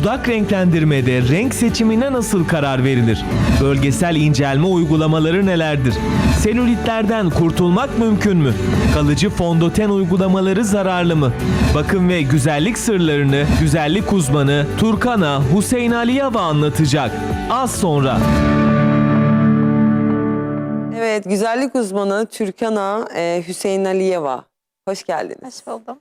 Dudak renklendirmede renk seçimine nasıl karar verilir? Bölgesel incelme uygulamaları nelerdir? Selülitlerden kurtulmak mümkün mü? Kalıcı fondöten uygulamaları zararlı mı? Bakım ve güzellik sırlarını güzellik uzmanı Turkana Hüseyin Aliyeva anlatacak. Az sonra. Evet, güzellik uzmanı Türkana e, Hüseyin Aliyeva. Hoş geldiniz. Hoş buldum.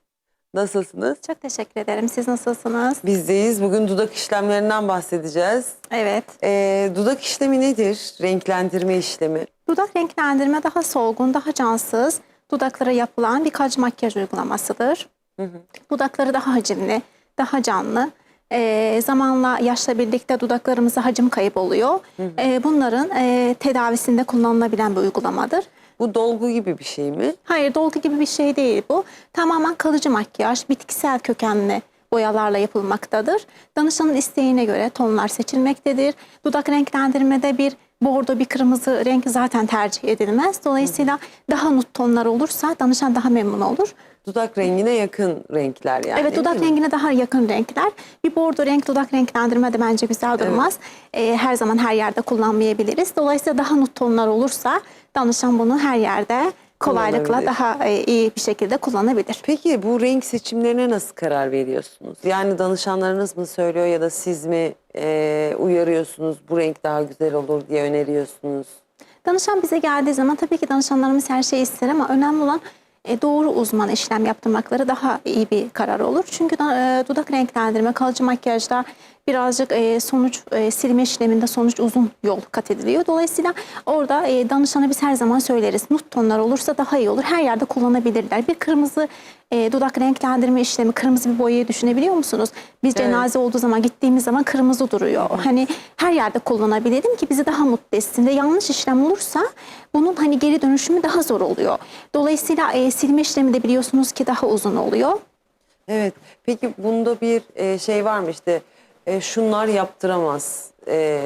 Nasılsınız? Çok teşekkür ederim. Siz nasılsınız? Bizdeyiz. Bugün dudak işlemlerinden bahsedeceğiz. Evet. E, dudak işlemi nedir? Renklendirme işlemi. Dudak renklendirme daha solgun, daha cansız, dudaklara yapılan bir kalıcı makyaj uygulamasıdır. Dudakları daha hacimli, daha canlı. Ee, zamanla yaşla birlikte dudaklarımızda hacim kayıp oluyor. Ee, bunların e, tedavisinde kullanılabilen bir uygulamadır. Bu dolgu gibi bir şey mi? Hayır dolgu gibi bir şey değil bu. Tamamen kalıcı makyaj, bitkisel kökenli boyalarla yapılmaktadır. Danışanın isteğine göre tonlar seçilmektedir. Dudak renklendirmede bir bordo, bir kırmızı renk zaten tercih edilmez. Dolayısıyla daha nut tonlar olursa danışan daha memnun olur. Dudak rengine yakın renkler yani. evet dudak değil mi? rengine daha yakın renkler. Bir bordo renk dudak renklendirme de bence güzel durmaz. Ee, her zaman her yerde kullanmayabiliriz. Dolayısıyla daha nut tonlar olursa danışan bunu her yerde kolaylıkla daha e, iyi bir şekilde kullanabilir. Peki bu renk seçimlerine nasıl karar veriyorsunuz? Yani danışanlarınız mı söylüyor ya da siz mi e, uyarıyorsunuz bu renk daha güzel olur diye öneriyorsunuz? Danışan bize geldiği zaman tabii ki danışanlarımız her şeyi ister ama önemli olan e, doğru uzman işlem yaptırmakları daha iyi bir karar olur. Çünkü e, dudak renklendirme, kalıcı makyajda birazcık e, sonuç e, silme işleminde sonuç uzun yol kat ediliyor. Dolayısıyla orada e, danışana biz her zaman söyleriz. Nut tonlar olursa daha iyi olur. Her yerde kullanabilirler. Bir kırmızı e, dudak renklendirme işlemi, kırmızı bir boyayı düşünebiliyor musunuz? Biz Evet. cenaze olduğu zaman gittiğimiz zaman kırmızı duruyor. Hani her yerde kullanabilelim ki bizi daha mutlu etsin. Ve yanlış işlem olursa bunun hani geri dönüşümü daha zor oluyor. Dolayısıyla e, silme işlemi de biliyorsunuz ki daha uzun oluyor. Evet. Peki bunda bir e, şey var mı işte e, şunlar yaptıramaz e,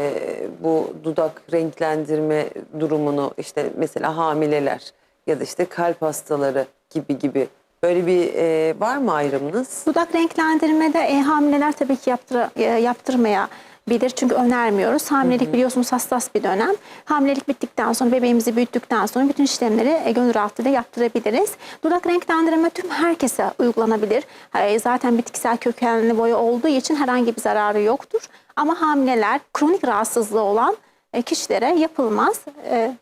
bu dudak renklendirme durumunu işte mesela hamileler ya da işte kalp hastaları gibi gibi böyle bir e, var mı ayrımınız? Dudak renklendirmede e, hamileler tabii ki yaptıra, e, yaptırmayabilir çünkü önermiyoruz. Hamilelik biliyorsunuz hassas bir dönem. Hamilelik bittikten sonra bebeğimizi büyüttükten sonra bütün işlemleri e, gönül rahatlığıyla yaptırabiliriz. Dudak renklendirme tüm herkese uygulanabilir. E, zaten bitkisel kökenli boya olduğu için herhangi bir zararı yoktur. Ama hamileler kronik rahatsızlığı olan e, kişilere yapılmaz. E,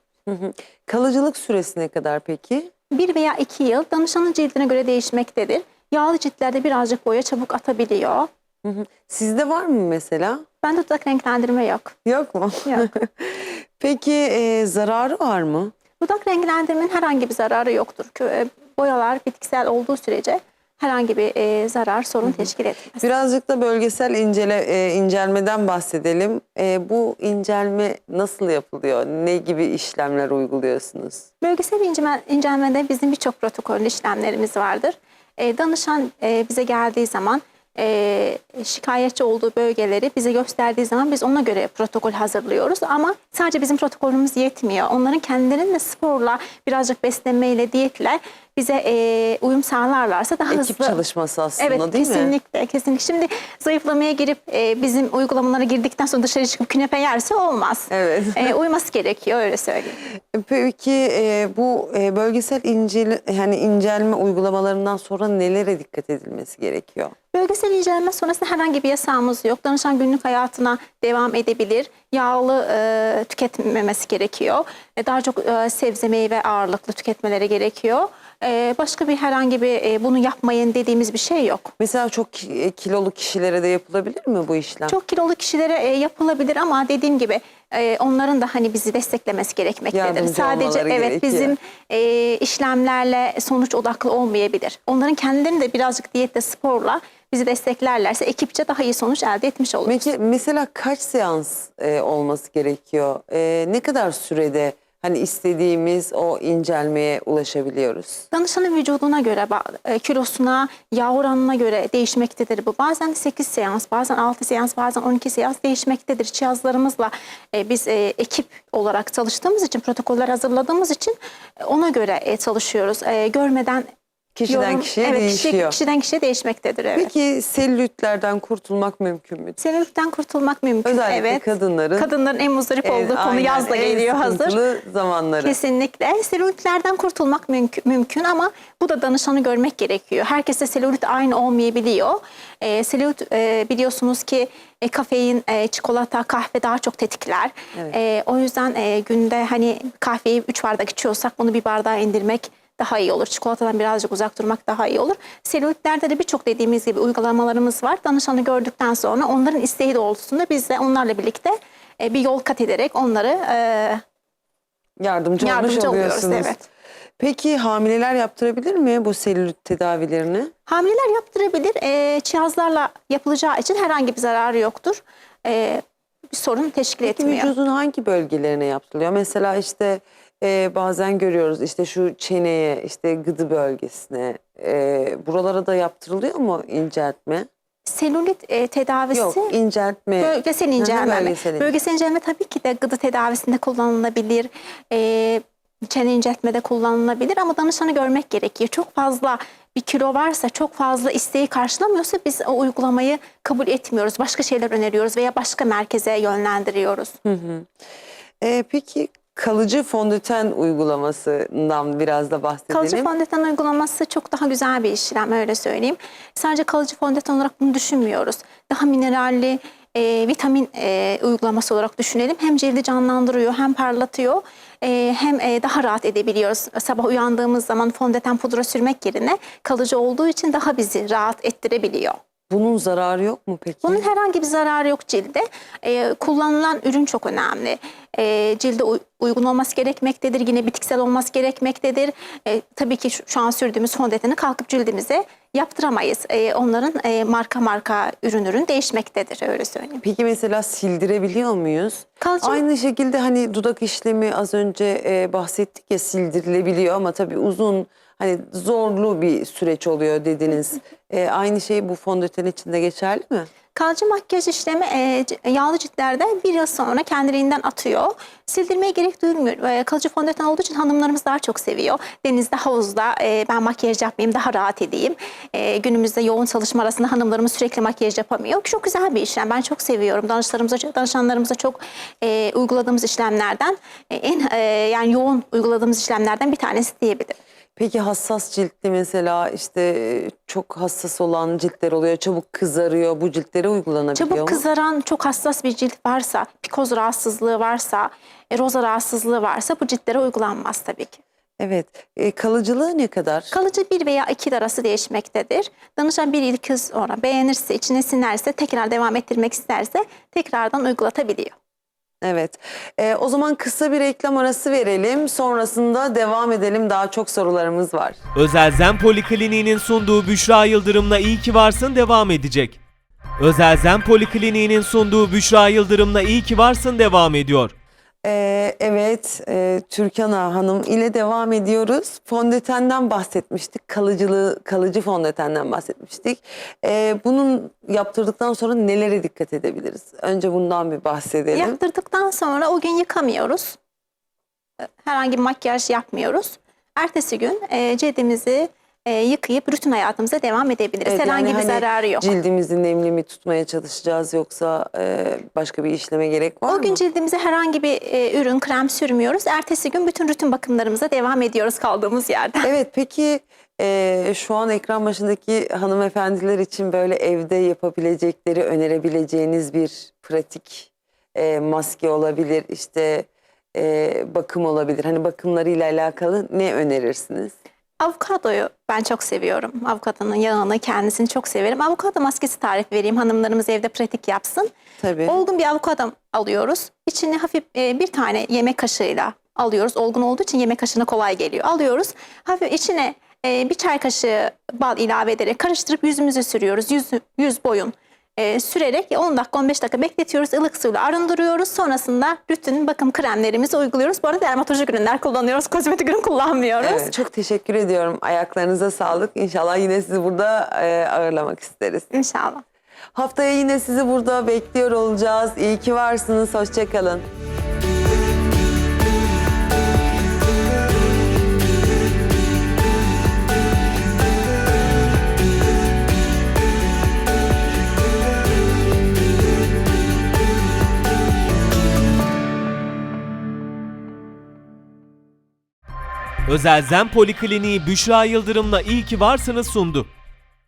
Kalıcılık süresi ne kadar peki? bir veya iki yıl danışanın cildine göre değişmektedir. Yağlı ciltlerde birazcık boya çabuk atabiliyor. Sizde var mı mesela? Bende dudak renklendirme yok. Yok mu? Yok. Peki e, zararı var mı? Dudak renklendirmenin herhangi bir zararı yoktur. E, Boyalar bitkisel olduğu sürece herhangi bir e, zarar sorun teşkil etmez. Birazcık da bölgesel incele, e, incelmeden bahsedelim. E, bu incelme nasıl yapılıyor? Ne gibi işlemler uyguluyorsunuz? Bölgesel incelme, incelmede bizim birçok protokollü işlemlerimiz vardır. E, danışan e, bize geldiği zaman e, şikayetçi olduğu bölgeleri bize gösterdiği zaman biz ona göre protokol hazırlıyoruz. Ama sadece bizim protokolümüz yetmiyor. Onların kendilerinin de sporla, birazcık beslenmeyle, diyetle bize e, uyum sağlarlarsa daha Ekip hızlı... çalışması aslında Evet değil mi? kesinlikle kesinlikle. Şimdi zayıflamaya girip e, bizim uygulamalara girdikten sonra dışarı çıkıp künefe yerse olmaz. Evet. E, uyması gerekiyor öyle söyleyeyim. Peki e, bu e, bölgesel incele, yani incelme uygulamalarından sonra nelere dikkat edilmesi gerekiyor? Bölgesel inceleme sonrasında herhangi bir yasağımız yok. Danışan günlük hayatına devam edebilir. Yağlı e, tüketmemesi gerekiyor. E, daha çok e, sebze meyve ağırlıklı tüketmeleri gerekiyor. E, başka bir herhangi bir e, bunu yapmayın dediğimiz bir şey yok. Mesela çok ki- e, kilolu kişilere de yapılabilir mi bu işlem? Çok kilolu kişilere e, yapılabilir ama dediğim gibi e, onların da hani bizi desteklemesi gerekmektedir. Yardımcı Sadece olmaları evet gerekiyor. bizim e, işlemlerle sonuç odaklı olmayabilir. Onların kendilerini de birazcık diyette sporla bizi desteklerlerse ekipçe daha iyi sonuç elde etmiş oluruz. Peki mesela kaç seans e, olması gerekiyor? E, ne kadar sürede hani istediğimiz o incelmeye ulaşabiliyoruz? Danışanın vücuduna göre, e, kilosuna, yağ oranına göre değişmektedir bu. Bazen 8 seans, bazen 6 seans, bazen 12 seans değişmektedir. Cihazlarımızla e, biz e, ekip olarak çalıştığımız için, protokoller hazırladığımız için ona göre çalışıyoruz. Görmeden Kişiden kişiye evet, kişi- değişiyor. kişiden kişiye değişmektedir. Evet. Peki selülitlerden kurtulmak mümkün mü? Selülitten kurtulmak mümkün. Özellikle evet. kadınların Kadınların en muzdarip Evet, olduğu konu aynen, yaz da en geliyor hazır. sıkıntılı zamanları. Kesinlikle. Selülitlerden kurtulmak mümkün, mümkün ama bu da danışanı görmek gerekiyor. Herkese selülit aynı olmayabiliyor. Ee, selülit e, biliyorsunuz ki e, kafein, e, çikolata, kahve daha çok tetikler. Evet. E, o yüzden e, günde hani kahveyi 3 bardak içiyorsak bunu bir bardağa indirmek daha iyi olur. Çikolatadan birazcık uzak durmak daha iyi olur. Selülitlerde de birçok dediğimiz gibi uygulamalarımız var. Danışanı gördükten sonra onların isteği doğrultusunda biz de onlarla birlikte e, bir yol kat ederek onları e, Yardımcı, Yardımcı olmuş oluyoruz, evet. Peki hamileler yaptırabilir mi bu selülit tedavilerini? Hamileler yaptırabilir. E, cihazlarla yapılacağı için herhangi bir zararı yoktur. E, bir sorun teşkil Peki etmiyor. vücudun hangi bölgelerine yaptırılıyor? Mesela işte e, bazen görüyoruz işte şu çeneye, işte gıdı bölgesine, e, buralara da yaptırılıyor mu inceltme? Selülit e, tedavisi Yok, inceltme. bölgesel Hı hı, incelme. bölgesel incelme. Bölgesel incelme tabii ki de gıda tedavisinde kullanılabilir. E, çene inceltmede kullanılabilir ama danışanı görmek gerekiyor. Çok fazla bir kilo varsa, çok fazla isteği karşılamıyorsa biz o uygulamayı kabul etmiyoruz. Başka şeyler öneriyoruz veya başka merkeze yönlendiriyoruz. E, peki kalıcı fondöten uygulamasından biraz da bahsedelim. Kalıcı fondöten uygulaması çok daha güzel bir işlem öyle söyleyeyim. Sadece kalıcı fondöten olarak bunu düşünmüyoruz. Daha mineralli, e, vitamin e, uygulaması olarak düşünelim. Hem cildi canlandırıyor hem parlatıyor e, hem e, daha rahat edebiliyoruz. Sabah uyandığımız zaman fondöten pudra sürmek yerine kalıcı olduğu için daha bizi rahat ettirebiliyor. Bunun zararı yok mu peki? Bunun herhangi bir zararı yok cilde. Ee, kullanılan ürün çok önemli. Ee, cilde uy- uygun olması gerekmektedir. Yine bitkisel olması gerekmektedir. Ee, tabii ki şu, şu an sürdüğümüz fondöteni kalkıp cildimize yaptıramayız. Ee, onların e, marka marka ürün ürün değişmektedir öyle söyleyeyim. Peki mesela sildirebiliyor muyuz? Kalıcı- Aynı şekilde hani dudak işlemi az önce e, bahsettik ya sildirilebiliyor ama tabii uzun hani zorlu bir süreç oluyor dediniz. E, aynı şey bu fondöten için de geçerli mi? Kalıcı makyaj işlemi e, c- yağlı ciltlerde bir yıl sonra kendiliğinden atıyor. Sildirmeye gerek duymuyor. E, kalıcı fondöten olduğu için hanımlarımız daha çok seviyor. Denizde, havuzda e, ben makyaj yapmayayım daha rahat edeyim. E, günümüzde yoğun çalışma arasında hanımlarımız sürekli makyaj yapamıyor. Çok güzel bir işlem. Ben çok seviyorum. Danışanlarımıza, danışanlarımıza çok e, uyguladığımız işlemlerden e, en e, yani yoğun uyguladığımız işlemlerden bir tanesi diyebilirim. Peki hassas ciltli mesela işte çok hassas olan ciltler oluyor. Çabuk kızarıyor. Bu ciltlere uygulanabiliyor Çabuk mu? kızaran çok hassas bir cilt varsa, pikoz rahatsızlığı varsa, e, roza rahatsızlığı varsa bu ciltlere uygulanmaz tabii ki. Evet. E, kalıcılığı ne kadar? Kalıcı bir veya iki yıl arası değişmektedir. Danışan bir iki yıl sonra beğenirse, içine sinerse, tekrar devam ettirmek isterse tekrardan uygulatabiliyor. Evet. E, o zaman kısa bir reklam arası verelim. Sonrasında devam edelim. Daha çok sorularımız var. Özel Zen Polikliniği'nin sunduğu Büşra Yıldırım'la İyi Ki Varsın devam edecek. Özel Zen Polikliniği'nin sunduğu Büşra Yıldırım'la İyi Ki Varsın devam ediyor. Ee, evet, e, Türkan Hanım ile devam ediyoruz. Fondötenden bahsetmiştik, kalıcılığı, kalıcı fondötenden bahsetmiştik. Ee, bunun yaptırdıktan sonra nelere dikkat edebiliriz? Önce bundan bir bahsedelim. Yaptırdıktan sonra o gün yıkamıyoruz. Herhangi bir makyaj yapmıyoruz. Ertesi gün e, cildimizi e, yıkayıp rutin hayatımıza devam edebiliriz. Evet, Herhangi yani bir hani zararı yok. Cildimizi nemli mi tutmaya çalışacağız yoksa e, başka bir işleme gerek var O gün mı? cildimize herhangi bir e, ürün, krem sürmüyoruz. Ertesi gün bütün rutin bakımlarımıza devam ediyoruz kaldığımız yerden. Evet peki e, şu an ekran başındaki hanımefendiler için böyle evde yapabilecekleri, önerebileceğiniz bir pratik e, maske olabilir, işte e, bakım olabilir. Hani bakımlarıyla alakalı ne önerirsiniz? Avokadoyu ben çok seviyorum. Avokadonun yağını, kendisini çok severim. Avokado maskesi tarifi vereyim. Hanımlarımız evde pratik yapsın. Tabii. Olgun bir avokado alıyoruz. İçine hafif e, bir tane yemek kaşığıyla alıyoruz. Olgun olduğu için yemek kaşığına kolay geliyor. Alıyoruz. Hafif içine e, bir çay kaşığı bal ilave ederek karıştırıp yüzümüze sürüyoruz. Yüz, yüz boyun e, sürerek 10 dakika 15 dakika bekletiyoruz. ılık suyla arındırıyoruz. Sonrasında rutin bakım kremlerimizi uyguluyoruz. Bu arada dermatolojik ürünler kullanıyoruz. Kozmetik ürün kullanmıyoruz. Evet, çok teşekkür ediyorum. Ayaklarınıza sağlık. İnşallah yine sizi burada e, ağırlamak isteriz. İnşallah. Haftaya yine sizi burada bekliyor olacağız. İyi ki varsınız. Hoşçakalın. Özel Zen Polikliniği Büşra Yıldırım'la iyi ki varsınız sundu.